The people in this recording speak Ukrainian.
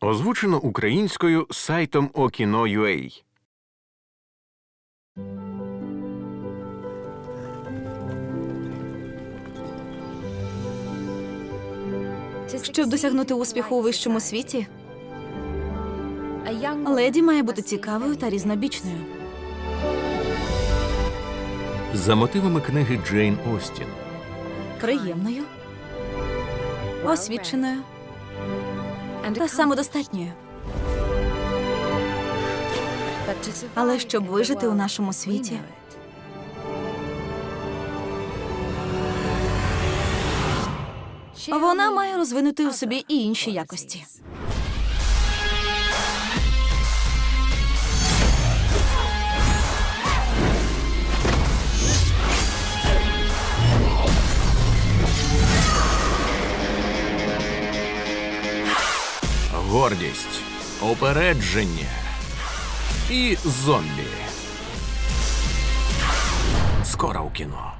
Озвучено українською сайтом Okino.ua Щоб досягнути успіху у вищому світі, леді має бути цікавою та різнобічною. За мотивами книги Джейн Остін. приємною, освіченою та самодостатньою. Але щоб вижити у нашому світі, вона має розвинути у собі і інші якості. Гордість, опередження і зомбі. Скоро у кіно.